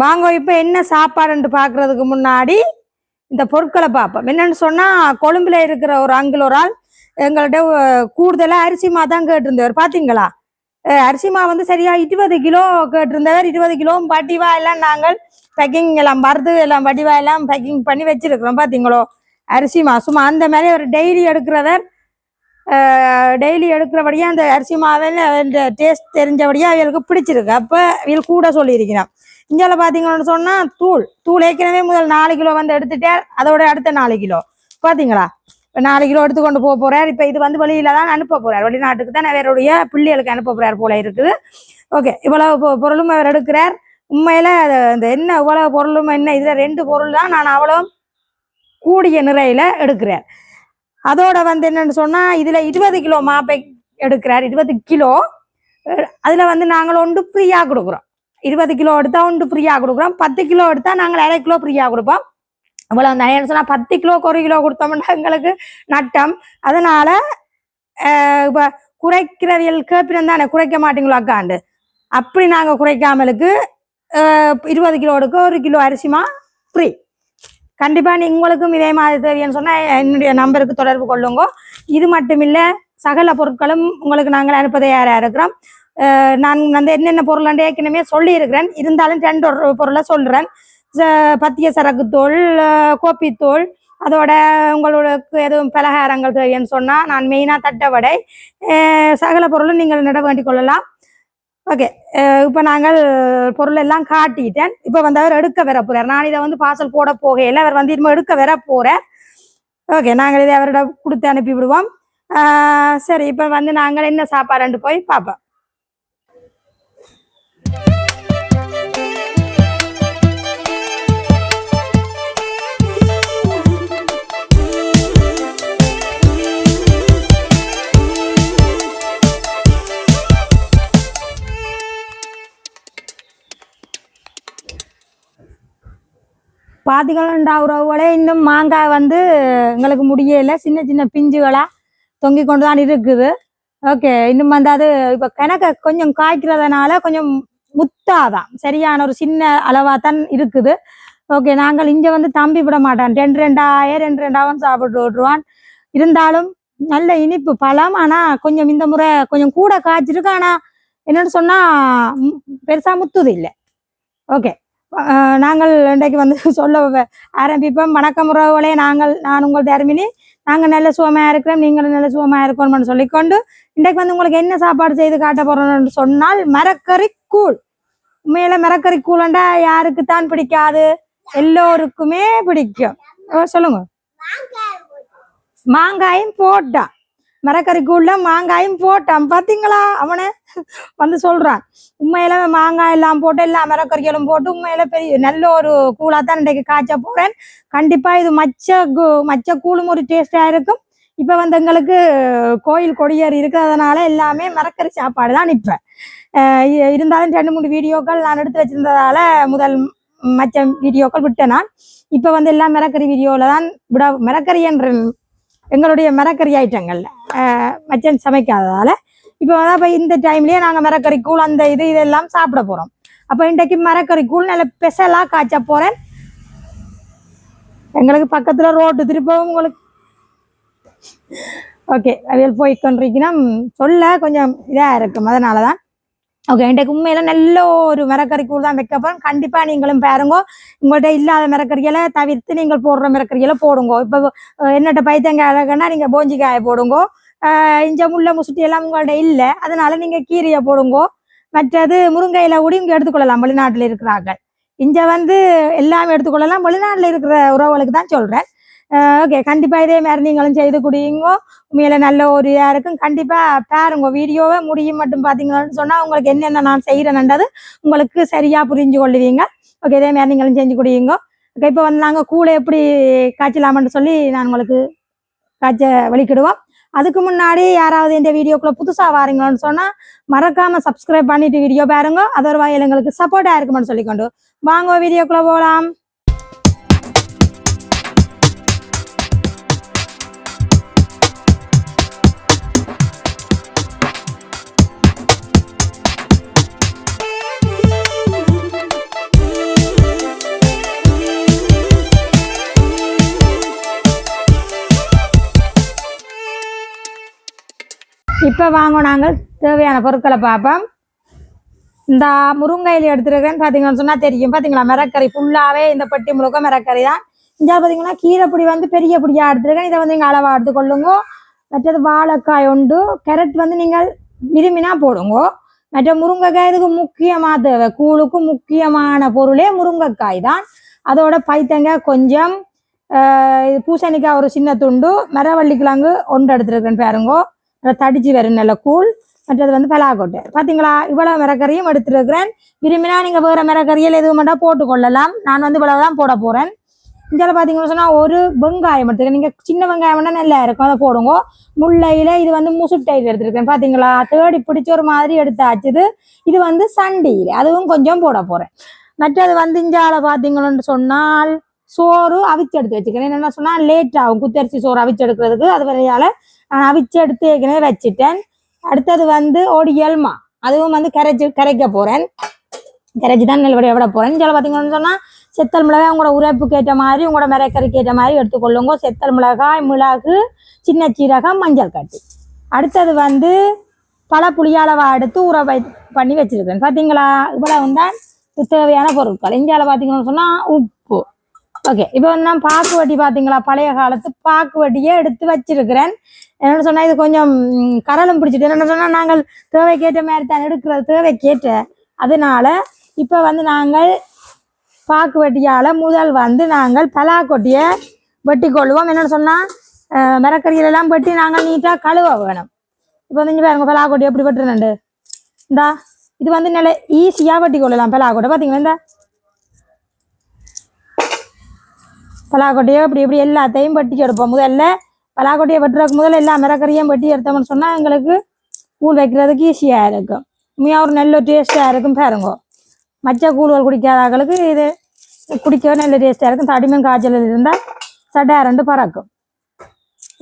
வாங்க இப்போ என்ன சாப்பாடுன்னு பார்க்கறதுக்கு முன்னாடி இந்த பொருட்களை பார்ப்போம். என்னன்னு சொன்னால் கொழும்புல இருக்கிற ஒரு அங்கிள் ஒரு ஆள் எங்கள்கிட்ட கூடுதலாக அரிசிமா தான் கேட்டிருந்தவர். பார்த்தீங்களா அரிசி அரிசிமா வந்து சரியா இருபது கிலோ கேட்டிருந்தவர். இருபது கிலோ வடிவா எல்லாம் நாங்கள் பேக்கிங் எல்லாம் மருந்து எல்லாம் வடிவா எல்லாம் பேக்கிங் பண்ணி வச்சிருக்கிறோம். பார்த்தீங்களோ அரிசிமா சும்மா அந்த மாதிரி அவர் டெய்லி எடுக்கிறவர் டெய்லி எடுக்கிறபடியே அந்த அரிசி மாவில் டேஸ்ட் தெரிஞ்சபடியே அவங்களுக்கு பிடிச்சிருக்கு. அப்போ இவள் கூட சொல்லியிருக்கிறான். இந்தியாவில் பாத்தீங்கன்னு சொன்னால் தூள் தூள் ஏற்கனவே முதல் நாலு கிலோ வந்து எடுத்துட்டார் அதோட அடுத்த நாலு கிலோ. பார்த்தீங்களா நாலு கிலோ எடுத்து கொண்டு போக போறார். இப்போ இது வந்து வெளியில தான் அனுப்ப போறார். வெளிநாட்டுக்கு தான் அவருடைய பிள்ளைகளுக்கு அனுப்ப போறார் போல இருக்குது. ஓகே இவ்வளவு பொ- பொருளும் அவர் எடுக்கிறார். உண்மையில அது- இந்த என்ன இவ்வளவு பொருளும் என்ன இதுல ரெண்டு பொருள் தான் நான் அவ்வளோ கூடிய நிறையில எடுக்கிறார். அதோட வந்து என்னன்னு சொன்னா இதுல இருபது கிலோ மாப்பை எடுக்கிறார். இருபது கிலோ. அதுல வந்து நாங்கள் ஒன்று ஃப்ரீயா கொடுக்குறோம். இருபது கிலோ எடுத்தா ஒன்று ஃப்ரீயா கொடுக்குறோம். பத்து கிலோ எடுத்தா நாங்கள் அரை கிலோ ஃப்ரீயா கொடுப்போம். இவ்வளோ நான் சொன்னால் சொன்னா பத்து கிலோக்கு ஒரு கிலோ கொடுத்தோம்னா எங்களுக்கு நட்டம். அதனால இப்போ குறைக்கிறவியல் கேப்பினம் தானே குறைக்க மாட்டீங்களோ அக்காண்டு? அப்படி நாங்க குறைக்காமலுக்கு இருபது கிலோ எடுக்க ஒரு கிலோ அரிசிமா ஃப்ரீ கண்டிப்பா நீ உங்களுக்கும் இதே மாதிரி தேவைன்னு சொன்னால் என்னுடைய நம்பருக்கு தொடர்பு கொள்ளுங்க. இது மட்டும் இல்லை சகல பொருட்களும் உங்களுக்கு நாங்கள் அனுப்ப தயாராக இருக்கிறோம். நான் வந்து என்னென்ன பொருள் ஏற்கனவே சொல்லியிருக்கிறேன். இருந்தாலும் ரெண்டு ஒரு பொருளை சொல்கிறேன் பத்திய சரக்கு தோல் கோப்பித்தோல் அதோட உங்களுக்கு எதுவும் பலகாரங்கள் தேவைன்னு சொன்னால் நான் மெயினாக தட்டை வடை சகல பொருளும் நீங்கள் நட வேண்டிக் கொள்ளலாம். ஓகே. இப்போ நாங்கள் பொருள் எல்லாம் காட்டிட்டேன். இப்போ வந்து அவர் எடுக்க வர போகிறார் நான் இதை வந்து பார்சல் போட போகையில் அவர் வந்து இனிமேல் எடுக்க வர போகிறார் ஓகே. நாங்கள் இதை அவரோட கொடுத்து அனுப்பி விடுவோம் சரி. இப்போ வந்து நாங்கள் என்ன சாப்பாடுன்ட்டு போய் பார்ப்போம். பாத்திகளா உறவுகளே இன்னும் மாங்காய் வந்து எங்களுக்கு முடியல. சின்ன சின்ன பிஞ்சுகளா தொங்கி கொண்டு தான் இருக்குது. ஓகே இன்னும் வந்து அது இப்போ கணக்க கொஞ்சம் காய்க்கிறதுனால கொஞ்சம் முத்தாதான். சரியான ஒரு சின்ன அளவா தான் இருக்குது. ஓகே நாங்கள் இங்க வந்து தம்பி விட மாட்டான். ரெண்டு ரெண்டாயிரம் ரெண்டு ரெண்டாவும் சாப்பிட்டு விட்ருவான் இருந்தாலும் நல்ல இனிப்பு பழம். ஆனா கொஞ்சம் இந்த முறை கொஞ்சம் கூட காய்ச்சிருக்கு. ஆனால் என்னன்னு சொன்னா பெருசாக பெருசா முத்துது இல்லை. ஓகே நாங்கள் இன்றைக்கு வந்து சொல்ல ஆரம்பிப்போம். வணக்கம் உறவுகளே நாங்கள் நான் உங்கள் தர்மினி. நாங்கள் நல்ல சுகமாக இருக்கிறோம். நீங்களும் நல்ல சுகமாக இருக்கணும்னு சொல்லிக்கொண்டு இன்றைக்கு வந்து உங்களுக்கு என்ன சாப்பாடு செய்து காட்ட போறோம்னு சொன்னால் மரக்கறி கூழ் உண்மையில மரக்கறி கூழண்டா யாருக்கு தான் பிடிக்காது? எல்லோருக்குமே பிடிக்கும். சொல்லுங்க. மாங்காயும் போட்டான் மரக்கறி கூழ்ல மாங்காயும் போட்டான். பாத்தீங்களா? அவனை வந்து சொல்றான். உண்மையில மாங்காய் எல்லாம் போட்டு எல்லா மரக்கறிகளும் போட்டு உண்மையில பெரிய நல்ல ஒரு கூழா தான் இன்றைக்கு காய்ச்ச போறேன். கண்டிப்பா இது மச்ச கூ- மச்ச கூழும் ஒரு டேஸ்டா இருக்கும். இப்ப வந்து எங்களுக்கு கோயில் கொடியேறி இருக்கிறதுனால எல்லாமே மரக்கறி சாப்பாடு தான் இப்போ இருந்தாலும் ரெண்டு மூணு வீடியோக்கள் நான் எடுத்து வச்சிருந்ததால முதல் மச்ச வீடியோக்கள் விட்டேன் நான். இப்ப வந்து எல்லாம் மிரக்கறி வீடியோல தான் விட மிரக்கறி என்ற எங்களுடைய மரக்கறி ஐட்டங்கள் மச்சன் சமைக்காததால் இப்போ அதான் இந்த டைம்லேயே நாங்கள் மரக்கறி கூழ் அந்த இது இதெல்லாம் சாப்பிட போகிறோம் அப்போ இன்றைக்கு மரக்கறி கூழ் நல்ல ஸ்பெஷலா காய்ச்ச போகிறேன் எங்களுக்கு பக்கத்தில் ரோட்டு திருப்பவும் உங்களுக்கு ஓகே அதில் போய் கொண்டிருக்கீங்கன்னா சொல்ல கொஞ்சம் இதாக இருக்கும். அதனாலதான் ஓகே இன்றைக்கு உண்மையில நல்ல ஒரு மிரக்கறி கூழ் தான் வைக்க போறோம் கண்டிப்பா நீங்களும் பாருங்க. உங்கள்கிட்ட இல்லாத மிரக்கறிகளை தவிர்த்து நீங்கள் போடுற மிரக்கறிகளை போடுங்க. இப்போ என்னட்ட பைத்தங்காய் அழகுன்னா நீங்க போஞ்சிக்காயை போடுங்க. இஞ்ச முள்ள முசுட்டி எல்லாம் உங்கள்கிட்ட இல்லை. அதனால நீங்க கீரையை போடுங்க. மற்றது முருங்கையில கூட இங்க எடுத்துக்கொள்ளலாம். வெளிநாட்டுல இருக்கிறார்கள். இங்க வந்து எல்லாமே எடுத்துக்கொள்ளலாம். வெளிநாட்டுல இருக்கிற உறவுகளுக்கு தான் சொல்றேன். ஓகே கண்டிப்பா இதே மாதிரி நீங்களும் செய்து குடியுங்கோ உண்மையில நல்ல ஒரு இதா இருக்கும். கண்டிப்பா பாருங்க வீடியோவே முடியும் மட்டும் பாத்தீங்கன்னு சொன்னா உங்களுக்கு என்னென்ன நான் செய்யறேன்ன்றது உங்களுக்கு சரியா புரிஞ்சு கொள்ளுவீங்க. ஓகே இதே மாதிரி நீங்களும் செஞ்சு குடியுங்கோ ஓகே இப்போ வந்து நாங்க கூழை எப்படி காய்ச்சலாமன்னு சொல்லி நான் உங்களுக்கு காய்ச்ச வெளிக்கிடுவோம். அதுக்கு முன்னாடி யாராவது இந்த வீடியோக்குள்ள புதுசா வாரீங்கன்னு சொன்னா மறக்காம சப்ஸ்கிரைப் பண்ணிட்டு வீடியோ பாருங்க. அதோட ஒரு எங்களுக்கு சப்போர்ட்டா இருக்குமென்னு சொல்லிக்கொண்டு. வாங்க வீடியோக்குள்ள போகலாம் இப்போ வாங்க நாங்கள் தேவையான பொருட்களை பார்ப்போம். இந்த முருங்கையில் எடுத்துருக்கேன்னு பார்த்தீங்கன்னு சொன்னால் தெரியும். பார்த்தீங்களா மிரக்கறி ஃபுல்லாகவே இந்த பெட்டி முழுக்க மிரக்கறி தான். இங்கே பார்த்தீங்கன்னா கீரைப்பொடி வந்து பெரிய பொடியாக எடுத்துருக்கேன். இதை வந்து நீங்கள் அளவாக எடுத்துக்கொள்ளுங்க மற்றது வாழைக்காய் உண்டு. கேரட் வந்து நீங்கள் விரும்பினா போடுங்க. மற்ற முருங்கைக்காய் இதுக்கு முக்கியமாக தேவை. கூழுக்கு முக்கியமான பொருளே முருங்கைக்காய் தான். அதோட பைத்தங்காய் கொஞ்சம் இது பூசணிக்காய் ஒரு சின்ன துண்டு மரவள்ளி கிழங்கு ஒன்று எடுத்துருக்கேன் பாருங்கோ. தடிச்சு வரும் நல்ல கூழ் மற்றது வந்து பலாக்கொட்டை. பார்த்தீங்களா இவ்வளோ மிரக்கறியும் எடுத்துருக்கிறேன். விரும்பினா நீங்கள் வேறு மிரக்கறியில் எதுவும் மட்டும் போட்டுக்கொள்ளலாம் நான் வந்து இவ்வளவு தான் போட போகிறேன் இதில் பார்த்தீங்கன்னு சொன்னால் ஒரு வெங்காயம் எடுத்துருக்கேன். நீங்கள் சின்ன வெங்காயம் வேணா நல்லா இருக்கும் அதை போடுங்க. முல்லையில் இது வந்து முசுட்டையில் எடுத்துருக்கேன். பார்த்தீங்களா தேடி பிடிச்ச ஒரு மாதிரி எடுத்தாச்சுது. இது இது வந்து சண்டியில் அதுவும் கொஞ்சம் போட போகிறேன் மற்றது வந்து இஞ்சால பார்த்தீங்கன்னு சொன்னால் சோறு அவிச்சு எடுத்து வச்சுக்கிறேன். என்னென்ன சொன்னால் லேட் ஆகும் குத்தரிசி சோறு அவிச்சு எடுக்கிறதுக்கு. அது வரையால நான் அவிச்சு எடுத்து ஏற்கனவே வச்சுட்டேன். அடுத்தது வந்து ஒடியல்மா அதுவும் வந்து கரைச்சி கரைக்க போகிறேன் கரைச்சி தான் நெல்வடி விட போகிறேன் சில பார்த்தீங்கன்னு சொன்னால் செத்தல் மிளகாய் உங்களோட உரைப்புக்கு ஏற்ற மாதிரி உங்களோட மிளகறிக்கு ஏற்ற மாதிரி எடுத்துக்கொள்ளுங்க. செத்தல் மிளகாய் மிளகு சின்ன சீரகம் மஞ்சள் கட்டி. அடுத்தது வந்து பல புளியளவாக எடுத்து ஊற வை பண்ணி வச்சுருக்கேன் பார்த்தீங்களா இவ்வளவு தான் தேவையான பொருட்கள். இந்தியாவில் பார்த்தீங்கன்னு சொன்னால் உப்பு ஓகே இப்போ வந்து நான் பாக்கு வட்டி பார்த்தீங்களா பழைய காலத்து பாக்கு வட்டியே எடுத்து வச்சிருக்கிறேன். என்னென்னு சொன்னால் இது கொஞ்சம் கரலும் பிடிச்சிட்டு என்னென்னு சொன்னால் நாங்கள் தேவை கேட்ட மாதிரி தான் எடுக்கிறது கேட்ட அதனால இப்போ வந்து நாங்கள் பாக்கு வெட்டியால் முதல் வந்து நாங்கள் பலாக்கொட்டியை வெட்டி கொள்வோம். என்னென்னு சொன்னால் மிரக்கறியிலெல்லாம் வெட்டி நாங்கள் நீட்டாக கழுவ வேணும். இப்போ வந்து இங்கே பாருங்க பலாக்கொட்டி எப்படி வெட்டுறேன் இந்தா இது வந்து நல்ல ஈஸியாக வெட்டி கொள்ளலாம் பலாக்கொட்டை. பார்த்தீங்களா இந்த? பலாக்கொட்டையோ இப்படி இப்படி எல்லாத்தையும் வெட்டி எடுப்போம். முதல்ல பலாக்கொட்டையை வெட்டுறதுக்கு முதல்ல எல்லா மிரக்கறியும் வெட்டி எடுத்தோம்னு சொன்னால் எங்களுக்கு கூழ் வைக்கிறதுக்கு ஈஸியாக இருக்கும். உண்மையாக ஒரு நல்ல டேஸ்ட்டாக இருக்கும் பாருங்க. மச்ச கூழ்கள் குடிக்காதவங்களுக்கு இது குடிக்க நல்ல டேஸ்ட்டாக இருக்கும். தடிமன் காய்ச்சல் இருந்தால் சட்டை ரெண்டு பறக்கும்.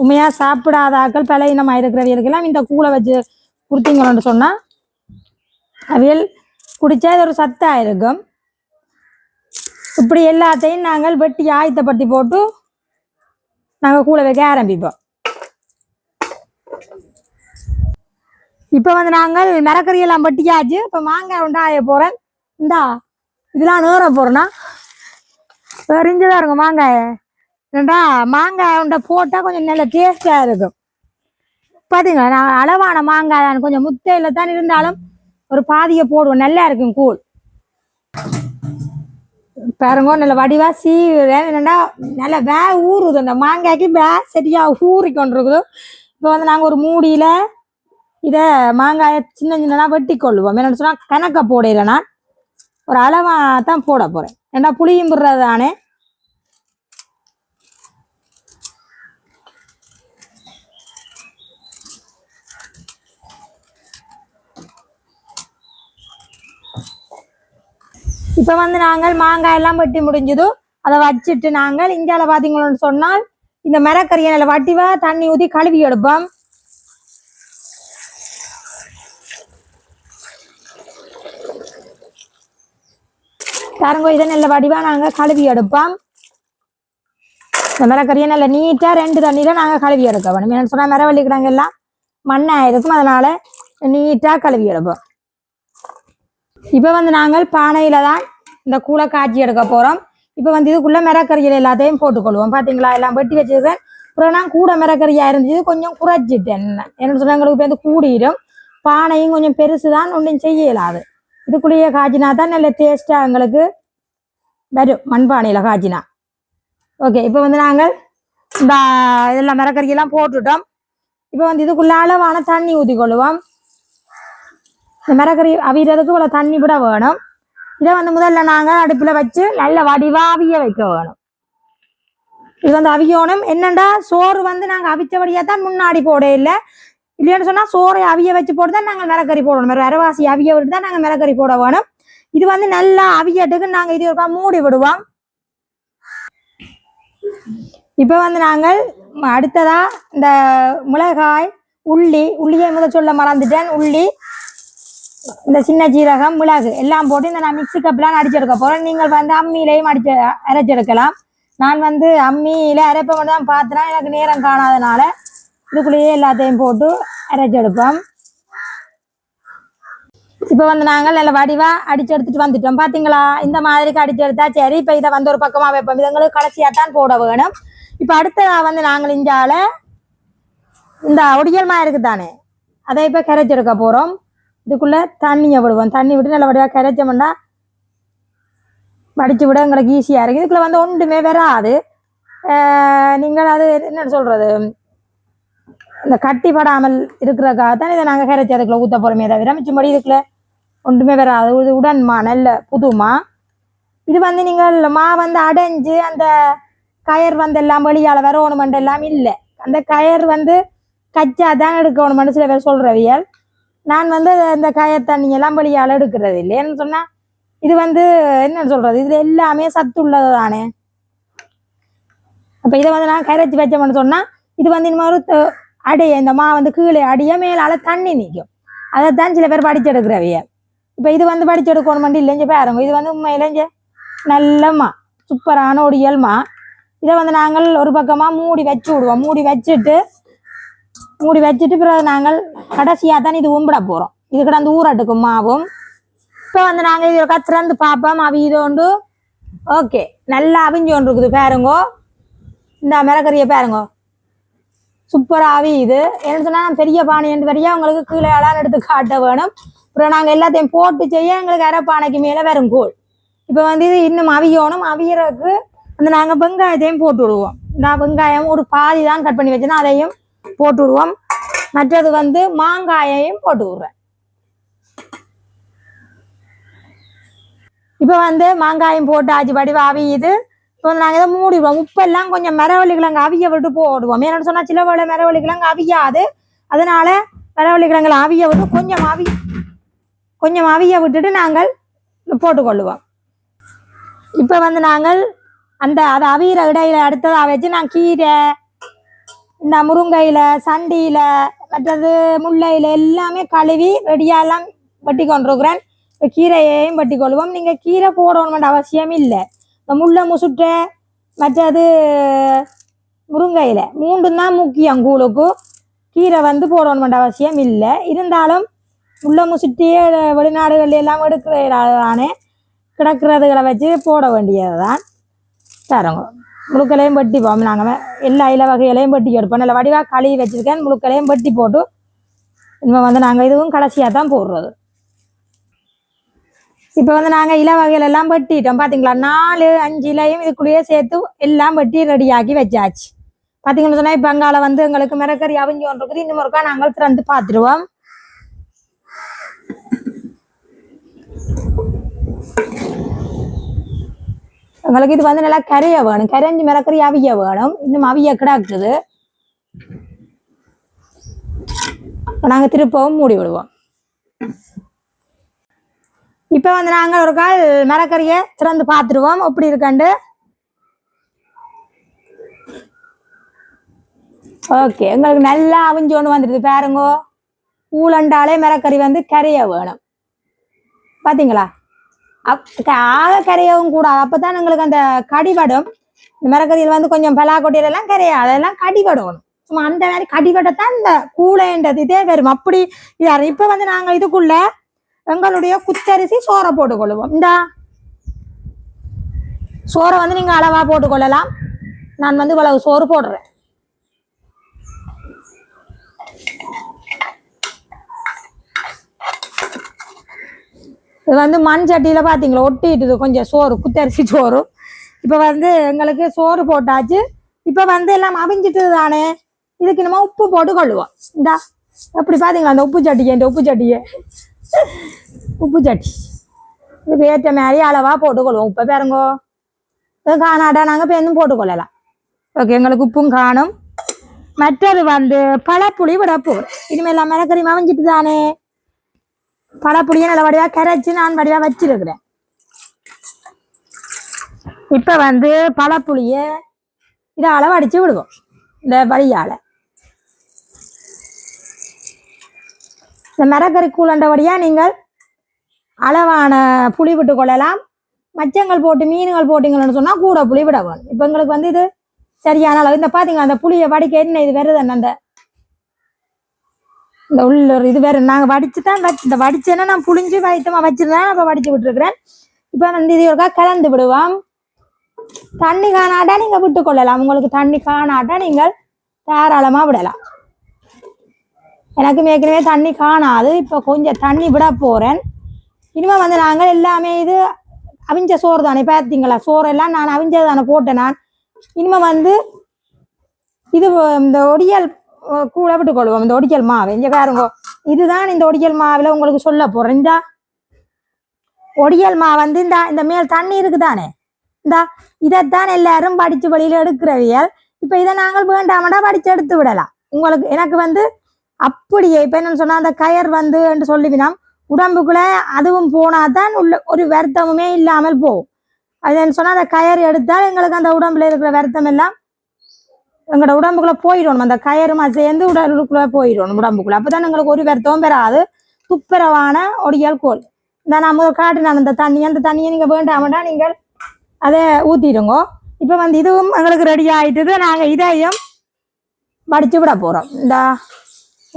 உண்மையாக சாப்பிடாத ஆக்கள் பழையினமாக இருக்கிறவர்களுக்கெல்லாம் இந்த கூழை வச்சு கொடுத்தீங்கன்னு சொன்னால் அவியல் குடித்தா இது ஒரு சத்தாக இருக்கும். இப்படி எல்லாத்தையும் நாங்கள் வெட்டி ஆயத்தப்படுத்தி போட்டு நாங்கள் கூழ வைக்க ஆரம்பிப்போம். இப்போ வந்து நாங்கள் மிரக்கறி எல்லாம் வெட்டியாச்சு. இப்போ மாங்காய் உண்டாய போகிறேன் இந்தா இதெல்லாம் நேர போகிறேன்னா வெறிஞ்சுதான் இருக்கும் மாங்காய்? ஏண்டா மாங்காய் உண்டை போட்டால் கொஞ்சம் நல்ல டேஸ்டாக இருக்கும். பார்த்தீங்களா நான் அளவான மாங்காய் தான் கொஞ்சம் முத்தையில் தான் இருந்தாலும் ஒரு பாதியை போடுவோம். நல்லா இருக்கும் கூழ். பாருங்க நல்ல வடிவா சீவுறேன் என்னடா நல்ல வே ஊறுது. அந்த மாங்காய்க்கு வே சரியா ஊறி கொண்டிருக்குது. இப்போ வந்து நாங்கள் ஒரு மூடியில் இதை மாங்காயை சின்ன சின்னதாக வெட்டி கொள்ளுவோம். என்னென்னு சொன்னால் கணக்க போடையில நான் ஒரு அளவாக தான் போட போகிறேன் ஏன்னா புளியும் விடுறது தானே இப்போ வந்து நாங்கள் மாங்காய் எல்லாம் வெட்டி முடிஞ்சது அதை வச்சுட்டு நாங்கள் இந்தியால பார்த்தீங்களோன்னு சொன்னால் இந்த மரக்கறியை நல்லா வட்டிவா தண்ணி ஊற்றி கழுவி எடுப்போம். பாருங்க இதை நல்ல வடிவா நாங்கள் கழுவி எடுப்போம். இந்த மரக்கறியை நல்லா நீட்டாக ரெண்டு தண்ணியில் நாங்கள் கழுவி எடுக்க வேணும். என்னன்னு சொன்னால் மர கிழங்கு எல்லாம் மண்ணாக இருக்கும் அதனால நீட்டாக கழுவி எடுப்போம். இப்போ வந்து நாங்கள் பானையில தான் இந்த கூளை காய்ச்சி எடுக்க போகிறோம் இப்போ வந்து இதுக்குள்ள மிரக்கறிகள் எல்லாத்தையும் போட்டுக்கொள்வோம். பார்த்தீங்களா எல்லாம் வெட்டி வச்சிருக்கேன். அப்புறம் நான் கூட மிரக்கறியாக இருந்துச்சு. கொஞ்சம் குறைச்சிட்டேன் என்ன? சொன்னா எங்களுக்கு இப்போ வந்து கூடிடும். பானையும் கொஞ்சம் பெருசு தான் ஒன்றும் செய்யலாது. இதுக்குள்ளேயே காய்ச்சினா தான் நல்ல டேஸ்ட்டாக எங்களுக்கு வரும். மண்பானையில் காய்ச்சினா. ஓகே இப்போ வந்து நாங்கள் இந்த இதெல்லாம் மிரக்கறியெல்லாம் போட்டுட்டோம். இப்போ வந்து இதுக்குள்ள அளவான தண்ணி ஊற்றி கொள்ளுவோம் மிரக்கறி அவியறதுக்கு இவ்வளோ தண்ணி கூட வேணும். இதை வந்து முதல்ல நாங்கள் அடுப்பில் வச்சு நல்ல வடிவாக அவிய வைக்க வேணும். இது வந்து அவியணும். என்னென்னா சோறு வந்து நாங்கள் அவிச்சபடியாக தான் முன்னாடி போட இல்லை. இல்லைன்னு சொன்னால் சோறை அவிய வச்சு போட்டு தான் நாங்கள் மிளகறி போடணும். வேறு அரைவாசி அவிய விட்டு தான் நாங்கள் மிளகறி போட வேணும். இது வந்து நல்லா அவியட்டுக்கு நாங்கள் இது ஒருக்கா மூடி விடுவோம். இப்போ வந்து நாங்கள் அடுத்ததாக அடுத்ததா இந்த மிளகாய் உள்ளி உள்ளியை முதல் சொல்ல மறந்துட்டேன். உள்ளி இந்த சின்ன ஜீரகம் மிளகு எல்லாம் போட்டு இந்த நான் மிக்ஸி கப்லாம் அடிச்செடுக்க போறேன். நீங்கள் வந்து அம்மியிலையும் அடிச்சு அரைச்செடுக்கலாம் நான் வந்து அம்மியில அரைப்ப மட்டும் தான் பார்த்தேன் எனக்கு நேரம் காணாதனால இதுக்குள்ளேயே எல்லாத்தையும் போட்டு அரைச்செடுப்போம் இப்போ வந்து நாங்கள் நல்ல வடிவா அடிச்சு எடுத்துட்டு வந்துட்டோம். பார்த்தீங்களா இந்த மாதிரி அடிச்சு எடுத்தா சரி இப்போ இதை வந்து ஒரு பக்கமா வைப்போம். இதுங்களுக்கு கடைசியா தான் போட வேணும். இப்போ அடுத்த வந்து நாங்கள் இஞ்சால இந்த ஒடியல் மா இருக்குதானே? அதை இப்போ கரைச்செடுக்க போறோம். இதுக்குள்ளே தண்ணியை விடுவோம் தண்ணி விட்டு நல்ல வடிவா கரைச்சோம்னா வடித்து விட எங்களுக்கு ஈஸியாக இருக்குது இதுக்குள்ளே வந்து ஒன்றுமே வராது. நீங்கள் அது என்ன சொல்கிறது இந்த கட்டி படாமல் இருக்கிறக்காக தான் இதை நாங்கள் கரைச்சி அதுக்குள்ளே ஊற்ற போகிறோமே தவிர மிச்சம்படி இதுக்குள்ளே ஒன்றுமே வராது. இது உடன்மா நல்ல புதுமா இது வந்து நீங்கள் மா வந்து அடைஞ்சு அந்த கயர் வந்து எல்லாம் வெளியால் வரணுமெண்ட் எல்லாம் இல்லை. அந்த கயர் வந்து கச்சா தான் எடுக்கணுமெண்டு சில பேர் சொல்கிறவியல் நான் வந்து இந்த கயர் தண்ணி எல்லாம் வெளியால் எடுக்கிறது இல்லை சொன்னா சொன்னால் இது வந்து என்ன சொல்றது? இதுல எல்லாமே சத்து உள்ளது தானே. அப்ப இதை வந்து நான் கரைச்சி வச்சோம்னு சொன்னா இது வந்து இந்த மாதிரி அடைய இந்த மா வந்து கீழே அடிய மேலால தண்ணி நிற்கும் அதைத்தான் சில பேர் படிச்செடுக்கிறவைய. இப்ப இது வந்து படிச்செடுக்கணும் மட்டும் இல்லைங்க பாருங்க. இது வந்து உண்மை நல்ல நல்லம்மா சூப்பரான ஒரு இயல்மா இதை வந்து நாங்கள் ஒரு பக்கமா மூடி வச்சு விடுவோம். மூடி வச்சுட்டு மூடி வச்சுட்டு பிறகு நாங்கள் கடைசியா தான் இது உம்பிட போறோம். இது கிடந்து ஊறட்டுக்கும் மாவும். இப்போ வந்து நாங்கள் இது ஒருக்கா திறந்து பார்ப்போம் அவி இதோண்டு ஓகே நல்லா அவிஞ்சு ஒன்று இருக்குது பாருங்கோ. இந்த மிளகறியை பாருங்கோ. சூப்பராக அவியுது. என்ன சொன்னால் பெரிய பானை என்று பெரிய உங்களுக்கு கீழே அழகாக எடுத்து காட்ட வேணும். அப்புறம் நாங்கள் எல்லாத்தையும் போட்டு செய்ய எங்களுக்கு அரை பானைக்கு மேலே வரும் கூழ். இப்போ வந்து இது இன்னும் அவியணும். அவியறதுக்கு வந்து நாங்கள் வெங்காயத்தையும் போட்டு விடுவோம். நான் வெங்காயம் ஒரு பாதி தான் கட் பண்ணி வச்சுன்னா அதையும் போட்டு விடுவோம் மற்றது வந்து மாங்காயையும் போட்டு விடுறேன் இப்போ வந்து மாங்காயம் போட்டு ஆச்சு வடிவா அவியுது இப்போ நாங்கள் இதை மூடிடுவோம். உப்பெல்லாம் கொஞ்சம் மரவள்ளி கிழங்கு அவிய விட்டு போடுவோம். ஏன்னு சொன்னால் சில வேளை மரவள்ளி கிழங்கு அவியாது. அதனால மரவள்ளி கிழங்குல அவிய விட்டு கொஞ்சம் அவி கொஞ்சம் அவிய விட்டுட்டு நாங்கள் போட்டுக்கொள்ளுவோம். இப்போ வந்து நாங்கள் அந்த அதை அவியிற இடையில அடுத்ததாக வச்சு நான் கீரை இந்த முருங்கையில சண்டியில மற்றது முல்லையில எல்லாமே கழுவி ரெடியாலாம் வெட்டி கொண்டிருக்கிறேன். இந்த கீரையையும் வெட்டி கொள்வோம். நீங்க கீரை போடணும் அவசியம் இல்லை. இந்த முல்லை முசுட்டை மற்றது முருங்கையில. மூண்டும் தான் முக்கியம் கூழுக்கு. கீரை வந்து போடணும்னு அவசியம் இல்லை. இருந்தாலும் முல்லை முசுட்டியே வெளிநாடுகள் எல்லாம் எடுக்கிறதானே கிடக்கிறதுகளை வச்சு போட வேண்டியது தான் தரோங்க முழுக்களையும் வெட்டி போவோம் நாங்கள் எல்லா இல வகைகளையும் வெட்டி எடுப்போம். நல்ல வடிவாக கழுவி வச்சுருக்கேன். முழுக்களையும் வெட்டி போட்டு இனிமேல் வந்து நாங்கள் இதுவும் கடைசியாக தான் போடுறது. இப்போ வந்து நாங்கள் இல வகைகள் எல்லாம் வெட்டிட்டோம். பார்த்தீங்களா நாலு அஞ்சு இலையும் இதுக்குள்ளேயே சேர்த்து எல்லாம் வெட்டி ரெடியாக்கி வச்சாச்சு. பார்த்தீங்கன்னு சொன்னால் இப்போ அங்கால வந்து எங்களுக்கு மிரக்கறி அவிஞ்சி ஒன்று இருக்குது. இன்னும் ஒருக்கா நாங்கள் திறந்து பார்த்துருவோம் எங்களுக்கு இது வந்து நல்லா கரைய வேணும். கரைஞ்சி மிரக்கறி அவிய வேணும். இன்னும் அவிய கிடாக்குது. நாங்கள் நாங்க திருப்பவும் மூடி விடுவோம். இப்போ வந்து நாங்கள் ஒரு கால் மரக்கறியை திறந்து பார்த்துருவோம். எப்படி இருக்காண்டு ஓகே எங்களுக்கு நல்லா அவிஞ்சு ஒன்று வந்துடுது பாருங்கோ. ஊழண்டாலே மரக்கறி வந்து கரைய வேணும். பாத்தீங்களா? ஆக கரையவும் கூடாது. அப்பதான் எங்களுக்கு அந்த கடிபடும். இந்த மரக்கதியில் வந்து கொஞ்சம் பலா எல்லாம் கரையா அதெல்லாம் கடிபடணும். சும்மா அந்த மாதிரி கடிபடத்தான் இந்த கூளைன்றது இதே வரும். அப்படி இப்ப வந்து நாங்க இதுக்குள்ள எங்களுடைய குத்தரிசி சோறை போட்டுக்கொள்ளுவோம் இந்த. சோறை வந்து நீங்க அளவா போட்டுக்கொள்ளலாம். நான் வந்து இவ்வளவு சோறு போடுறேன். இது வந்து மண் சட்டியில் பார்த்தீங்களா ஒட்டிட்டுது கொஞ்சம் சோறு குத்தரிசி சோறு. இப்போ வந்து எங்களுக்கு சோறு போட்டாச்சு. இப்போ வந்து எல்லாம் அவிஞ்சிட்டு தானே? இதுக்கு நம்ம உப்பு போட்டு கொள்ளுவோம் இந்தா எப்படி பார்த்தீங்களா அந்த உப்பு சட்டியை இந்த உப்பு சட்டியை. உப்பு சட்டி. இதுக்கு ஏற்ற மாதிரி அளவாக போட்டுக்கொள்வோம் உப்பை பாருங்கோ. காணாடா காணாட்டா நாங்கள் பேருந்தும் போட்டுக்கொள்ளலாம் ஓகே எங்களுக்கு உப்பும் காணும். மற்றது வந்து பழப்புளி விடப்பு இனிமேல் மிளகறி மவிஞ்சிட்டு தானே? பழப்புளியை நல்ல வடிவா கரைச்சு நான் வடிவா வச்சிருக்கிறேன். இப்ப வந்து பழப்புளிய இதை அளவு அடிச்சு விடுவோம் இந்த வழியால இந்த மரக்கறி கூலண்டபடியா நீங்கள் அளவான புளி விட்டு கொள்ளலாம். மச்சங்கள் போட்டு மீன்கள் போட்டீங்கன்னு சொன்னா கூட புளி விட வேணும். இப்போ எங்களுக்கு வந்து இது சரியான அளவு. இந்த பாத்தீங்களா அந்த புளியை வடிக்க என்ன இது வருது அந்த இந்த உள்ள இது வேற நாங்க வடிச்சு தான் இந்த வடிச்சேன்னா நான் புளிஞ்சு வைத்தமாக வச்சிருந்தேன் அப்ப வடிச்சு விட்டுருக்கிறேன். இப்ப வந்து இது ஒருக்கா கலந்து விடுவோம். தண்ணி காணாட்டா நீங்க விட்டு கொள்ளலாம். உங்களுக்கு தண்ணி காணாட்டா நீங்கள் தாராளமா விடலாம். எனக்கு ஏற்கனவே தண்ணி காணாது. இப்போ கொஞ்சம் தண்ணி விட போறேன். இனிமே வந்து நாங்கள் எல்லாமே இது அவிஞ்ச சோறு தானே பார்த்தீங்களா சோறு எல்லாம் நான் அவிஞ்சது தானே போட்டேன் நான். இனிமே வந்து இது இந்த ஒடியல் கூட விட்டு கொள்வோம் இந்த ஒடிக்கல் மாவு பாருங்க இதுதான் இந்த ஒடிக்கல் மாவுல உங்களுக்கு சொல்ல போகிறேன் இந்தா ஒடியல் மாவு வந்து இந்த இந்த மேல் தண்ணி இருக்குதானே இந்த இதைத்தான் எல்லாரும் படிச்சு வழியில எடுக்கிறவியல் இப்ப இதை நாங்கள் வேண்டாமடா படிச்சு எடுத்து விடலாம் உங்களுக்கு எனக்கு வந்து அப்படியே இப்ப என்னன்னு சொன்னா அந்த கயர் வந்து என்று சொல்லிவினோம் உடம்புக்குள்ள அதுவும் போனாதான் உள்ள ஒரு வருத்தமுமே இல்லாமல் போகும் அது என்ன சொன்னா அந்த கயர் எடுத்தால் எங்களுக்கு அந்த உடம்புல இருக்கிற வருத்தம் எல்லாம் எங்களோட உடம்புக்குள்ள போயிடணும். அந்த கயருமா சேர்ந்து உடலுக்குள்ள போயிடணும் உடம்புக்குள்ள. அப்பதான் எங்களுக்கு ஒரு வருத்தமும் பெறாது துப்புரவான ஒடியல் கோல். இந்த நான் முதல் காட்டினான். அந்த தண்ணி அந்த தண்ணியை நீங்க வேண்டாமட்டா நீங்கள் அதை ஊத்திடுங்க. இப்ப வந்து இதுவும் எங்களுக்கு ரெடி ஆயிட்டுது. நாங்க இதையும் வடிச்சு விட போறோம். இந்த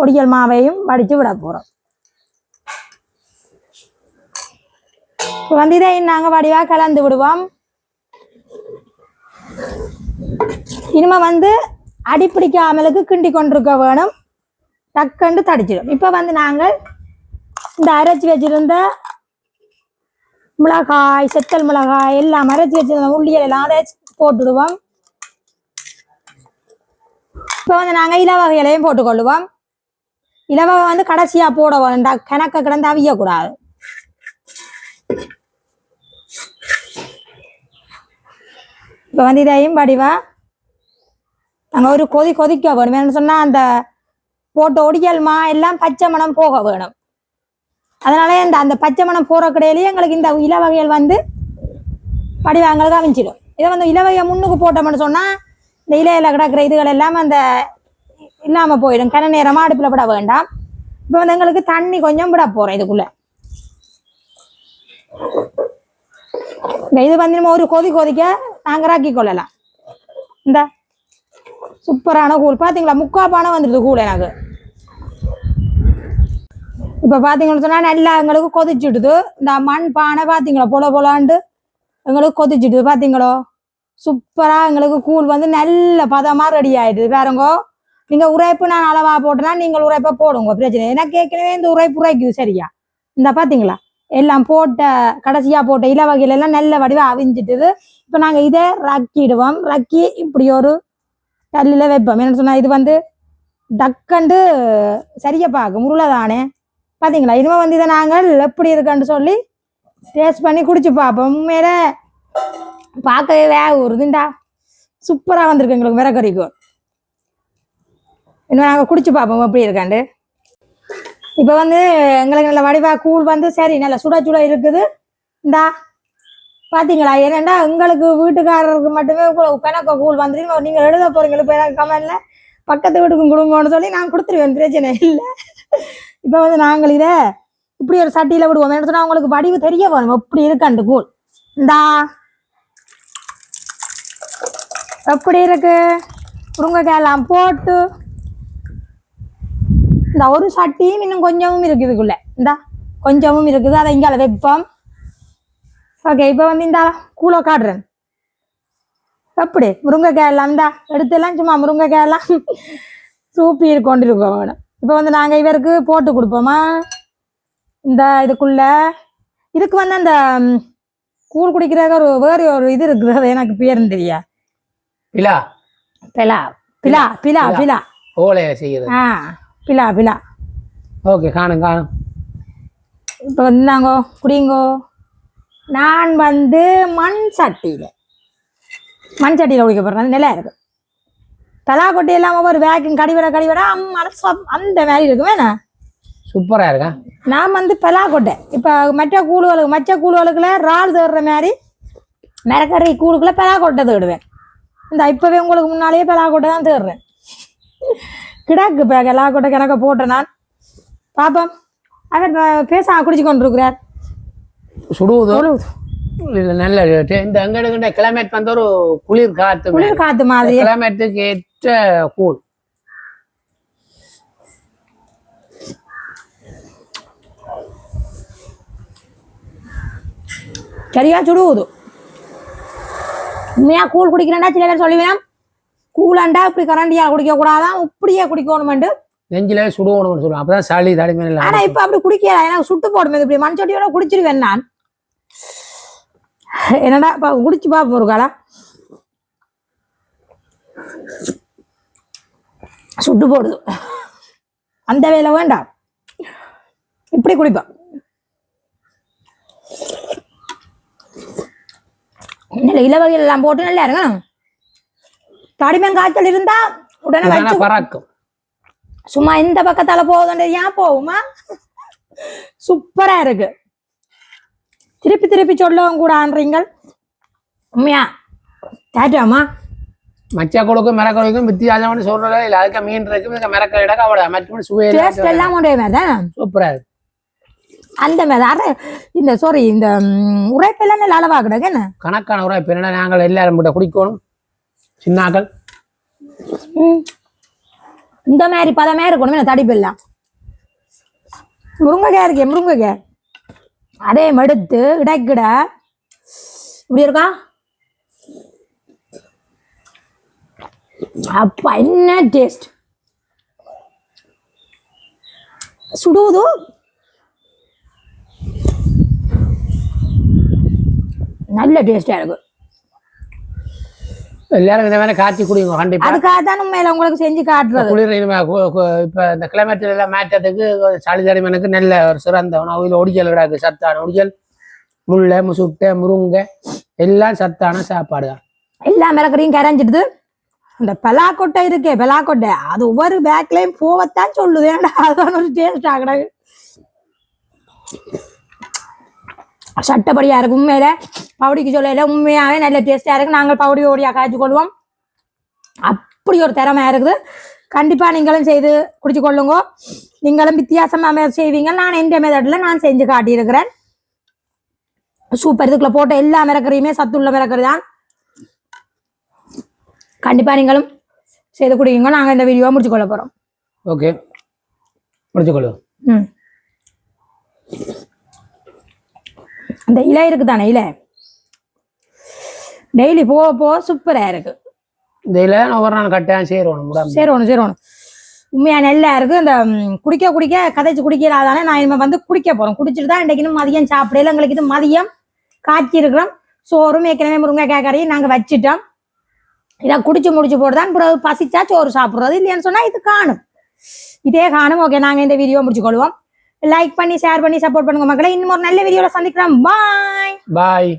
ஒடியல் மாவையும் வடிச்சு விட போறோம். இப்ப வந்து இதையும் நாங்க வடிவா கலந்து விடுவோம். இனிமே வந்து அடிப்பிடிக்காமலுக்கு கிண்டி கொண்டிருக்க வேணும். டக்குண்டு தடிச்சிடும். இப்போ வந்து நாங்கள் இந்த அரைச்சி வச்சிருந்த மிளகாய் செத்தல் மிளகாய் எல்லாம் அரைச்சி வச்சிருந்த உள்ளியல் எல்லாம் அதை போட்டுடுவோம். இப்போ வந்து நாங்கள் இலவகைகளையும் போட்டுக்கொள்ளுவோம். இலவகை வந்து கடைசியாக போட வேண்டாம். கிணக்க கிடந்து அவியக்கூடாது. இப்போ வந்து இதையும் படிவா? நாங்கள் ஒரு கொதி கொதிக்க வேணும். என்னன்னு சொன்னால் அந்த போட்ட ஒடிக்கல்மா? எல்லாம் பச்சை மணம் போக வேணும். அதனால இந்த அந்த பச்சை மணம் போகிற கடையிலேயே எங்களுக்கு இந்த இலவகைகள் வந்து படிவா எங்களுக்கு அமைஞ்சிடும். இதை வந்து இலவகையை முன்னுக்கு போட்டோம்னு சொன்னால் இந்த இலையில கிடக்கிற இதுகள் எல்லாம் அந்த இல்லாமல் போயிடும். கன நேரமாக அடுப்பில் விட வேண்டாம். இப்போ வந்து எங்களுக்கு தண்ணி கொஞ்சம் விட போகிறோம் இதுக்குள்ளே. இது வந்து நம்ம ஒரு கொதி கொதிக்க நாங்கள் ராக்கி கொள்ளலாம். இந்த. சூப்பரான கூழ். பார்த்தீங்களா முக்கா பானை வந்துடுது கூழ் எனக்கு. இப்போ பார்த்தீங்கன்னு சொன்னால் நல்லா எங்களுக்கு கொதிச்சுடுது. இந்த மண் பானை பார்த்தீங்களா பொல பொலாண்டு எங்களுக்கு கொதிச்சுடுது. பார்த்தீங்களோ சூப்பராக எங்களுக்கு கூழ் வந்து நல்ல பதமாக ரெடி ஆயிடுது. பாருங்கோ. நீங்கள் உரைப்பு நான் அளவாக போட்டேன்னா நீங்கள் உரைப்பை போடுங்க. பிரச்சனை ஏன்னா கேட்கவே இந்த உரைப்பு உரைக்குது சரியா? இந்த பார்த்தீங்களா எல்லாம் போட்ட கடைசியாக போட்ட இலவகையில எல்லாம் நல்ல வடிவாக அவிஞ்சிட்டுது. இப்போ நாங்கள் இதை ரக்கிடுவோம். ரக்கி இப்படி ஒரு கல்லில் வைப்போம். என்ன சொன்னால் இது வந்து டக்கண்டு சரியா பார்க்கும். உருளை தானே பார்த்தீங்களா இனிமே வந்து இதை நாங்கள் எப்படி இருக்குன்னு சொல்லி டேஸ்ட் பண்ணி குடிச்சு பார்ப்போம். உண்மையில பார்க்கவே வேக உருதுண்டா சூப்பராக வந்திருக்கு எங்களுக்கு மிரக்கறிக்கும் இன்னும் நாங்கள் குடிச்சு பார்ப்போம் எப்படி இருக்காண்டு இப்போ வந்து எங்களுக்கு நல்ல வடிவா கூழ் வந்து சரி நல்ல சுட சுட இருக்குது. இந்தா பாத்தீங்களா? ஏன்னா எங்களுக்கு வீட்டுக்காரருக்கு மட்டுமே கு- கூழ் வந்துருக்கு நீங்கள் எழுத போறீங்க இப்போ கமெண்ட்ல. பக்கத்து வீட்டுக்கும் கொடுங்கன்னு சொல்லி நான் கொடுத்துருவேன் பிரச்சனை இல்லை. இப்போ வந்து நாங்கள் இதை இப்படி ஒரு சட்டியில விடுவோம். என்ன சொன்னா உங்களுக்கு வடிவு தெரிய வரும் எப்படி இருக்காண்டு கூழ் இந்தா. எப்படி இருக்கு? முருங்கைக்காய் எல்லாம் போட்டு இந்த ஒரு சட்டியும் இன்னும் கொஞ்சமும் இருக்குது இதுக்குள்ள இந்தா கொஞ்சமும் இருக்குது. அதை இங்கால வைப்போம். ஓகே இப்போ வந்து இந்த கூலை காட்டுறேன். எப்படி? முருங்கைக்காய் எல்லாம் இந்தா எடுத்தெல்லாம் சும்மா முருங்கைக்காய் எல்லாம் சூப்பி கொண்டிருக்கோம் வேணும் இப்போ வந்து நாங்கள் இவருக்கு போட்டு கொடுப்போமா? இந்த இதுக்குள்ள. இதுக்கு வந்து அந்த கூழ் குடிக்கிற ஒரு வேறு ஒரு இது இருக்குது. அது எனக்கு பேரும் தெரியா? பிலா பிலா பிலா பிலா. பிலா. ஓலையை செய்யறது. ஆ. பிலா பிலா ஓகே காணும் காணும். இப்போ வந்து நாங்கோ குடிங்கோ. நான் வந்து மண் சட்டியில். மண் சட்டியில் குடிக்க போடுறேன் நல்லா இருக்கு. தலா கொட்டி எல்லாம் ஒவ்வொரு வேக்கும் கடிவிட கடிவிட அந்த மாதிரி இருக்கு வேணா சூப்பரா இருக்கா? நான் வந்து பலாக்கொட்டை இப்போ மற்ற கூழுகளுக்கு மற்ற கூழுகளுக்குள்ள இறால் தேடுற மாதிரி மிரக்கறி கூழுக்குள்ள பலாக்கொட்டை தேடுவேன். இந்த இப்போவே உங்களுக்கு முன்னாலேயே பலாக்கொட்டை தான் தேடுறேன். கிடாக்கு பேக் எல்லா கூட கணக்க போட்ட நான். பாப்போம். அவர் பேச குடிச்சு கொண்டிருக்கிறார் சுடுவது. நல்ல இந்த எங்கடுக்கிட்ட கிளைமேட் வந்து ஒரு குளிர் காத்து குளிர் காத்து மாதிரி. கிளைமேட்டுக்கு ஏற்ற கூழ். சரியா சுடுவது. உண்மையா கூழ் குடிக்கிறேன்னா சில பேர் சொல்லுவேன். கூழாண்டா இப்படி கரண்டியா குடிக்க கூடாதான் இப்படியே குடிக்கணுமெண்டு நெஞ்சிலே சுடுவோம்னு சொல்லுவோம் அப்பதான் சளி தடிமையில ஆனா இப்ப அப்படி குடிக்கல. எனக்கு சுட்டு போடுமே இப்படி மண்சட்டியோட குடிச்சிருவேன் நான். என்னடா இப்ப குடிச்சு பாப்போம் ஒரு காலம் சுட்டு போடுது. அந்த வேலை வேண்டாம். இப்படி குடிப்பேன். நல்ல இலவகைகள் எல்லாம் போட்டு நல்லா இருக்கணும் தடிமன் காய்ச்சல் இருந்தா உடனே வச்சு பறக்கும். சும்மா இந்த பக்கத்தால போகுதுன்றது ஏன் போகுமா? சூப்பரா இருக்கு. திருப்பி திருப்பி சொல்லவும் கூடான்றீங்கள். உண்மையா? கேட்டாமா மச்சா கொடுக்கும் மிரக்கொடுக்கும் வித்தியாசம்னு சொல்றதே இல்லை. அதுக்கு மீன் இருக்கு இதுக்கு மிரக்க இடக்கு அவ்வளோ மற்றபடி டேஸ்ட் சுவையில எல்லாம் ஒரே மாதிரி தான்? சூப்பரா இருக்கு. அந்த மாதிரி. அரை இந்த சாரி இந்த உரைப்பெல்லாம் நல்ல அளவா கிடக்கு என்ன? கணக்கான உரை இப்போ என்னடா நாங்கள் எல்லாரும் கூட குடிக்கணும். சின்னாக்கள். இந்த மாதிரி பதமே இருக்கணும் நான் தடிப்பு முருங்கைக்காய் இருக்கே முருங்கைக்காய். அதே மடுத்து இடைக்கிட. இப்படி இருக்கா? அப்பா என்ன டேஸ்ட் சுடுவது நல்ல டேஸ்டா இருக்கு. எல்லாரும் மாதிரி காய்ச்சி குடிங்க கண்டிப்பா. அதுக்காக தான் உண்மையில உங்களுக்கு செஞ்சு காட்டுறது. குளிர் இப்ப இந்த கிளைமேட் எல்லாம் மாற்றத்துக்கு சளி தடிமனுக்கு நல்ல ஒரு சிறந்த உணவு. இதுல ஒடிக்கல் கிடாது சத்தான ஒடிக்கல். முள்ளை முசுட்டை முருங்கை எல்லாம் சத்தான சாப்பாடு தான். எல்லா மிளகரையும் கரைஞ்சிடுது. இந்த பலாக்கொட்டை இருக்கே பலாக்கொட்டை. அது ஒவ்வொரு பேக்லயும் போவத்தான் சொல்லுது. ஏன்டா அதான் ஒரு டேஸ்ட் ஆகிடாது சட்டப்படியா இருக்கு. உண்மையில பவுடிக்கு சொல்லல உண்மையாவே நல்ல டேஸ்டா இருக்கு. நாங்கள் பவுடி ஓடியா காய்ச்சி கொள்வோம் அப்படி ஒரு திறமை இருக்குது. கண்டிப்பா நீங்களும் செய்து குடிச்சு கொள்ளுங்க. நீங்களும் வித்தியாசமா மே- செய்வீங்க. நான் எந்த மெத்தட்ல நான் செஞ்சு காட்டியிருக்கிறேன். சூப்பர் இதுக்குள்ள போட்ட எல்லா மிளகரையுமே சத்துள்ள மிளகரி தான். கண்டிப்பா நீங்களும் செய்து குடிங்க நாங்க இந்த வீடியோவை முடிச்சு கொள்ள போறோம். ஓகே முடிச்சுக்கொள்ளுவோம் ம். அந்த இலை இருக்கு தானே இலை? டெய்லி போக போக சூப்பரா இருக்கு. இந்த இதில் ஒவ்வொரு நாள் கட்டாயம் சேருவோம் உடம்பு சேரணும் சேரணும் உண்மையா நல்லா இருக்கு இந்த குடிக்க குடிக்க கதைச்சு குடிக்கலாதானே நான் இனிமே வந்து குடிக்க போறோம். குடிச்சிட்டு தான் இன்றைக்கு மதியம் சாப்பிடல எங்களுக்கு இது மதியம். காய்ச்சி இருக்கிறோம் சோறும் ஏற்கனவே முருங்கைக்காய் கறியும் நாங்க வச்சிட்டோம். இதை குடிச்சு முடிச்சு போட்டு தான் பிறகு பசிச்சா சோறு சாப்பிடுறது இல்லையான்னு சொன்னா இது காணும். இதே காணும். ஓகே நாங்க இந்த வீடியோ முடிச்சு கொள்வோம். லைக் பண்ணி ஷேர் பண்ணி சப்போர்ட் பண்ணுங்க மக்களை. இன்னும் ஒரு நல்ல வீடியோல சந்திக்கிறோம் பாய் பாய்